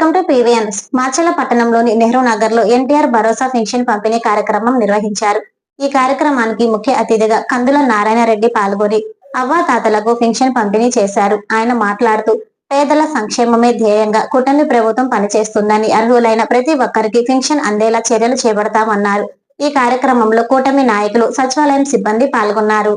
Welcome to PVN Macherla పట్టణంలోని నెహ్రూ నగర్లో ఎన్టీఆర్ భరోసా pension పంపిణీ కార్యక్రమం నిర్వహించారు. ఈ కార్యక్రమానికి ముఖ్య అతిథిగా కందుల నారాయణ రెడ్డి పాల్గొని అవ్వాతాతలకు పెన్షన్ పంపిణీ చేశారు. ఆయన మాట్లాడుతూ పేదల సంక్షేమమే ధ్యేయంగా కూటమి ప్రభుత్వం పనిచేస్తుందని అర్హులైన ప్రతి ఒక్కరికి పెన్షన్ అందేలా చర్యలు చేపడతామన్నారు. ఈ కార్యక్రమంలో కూటమి నాయకులు సచివాలయం సిబ్బంది పాల్గొన్నారు.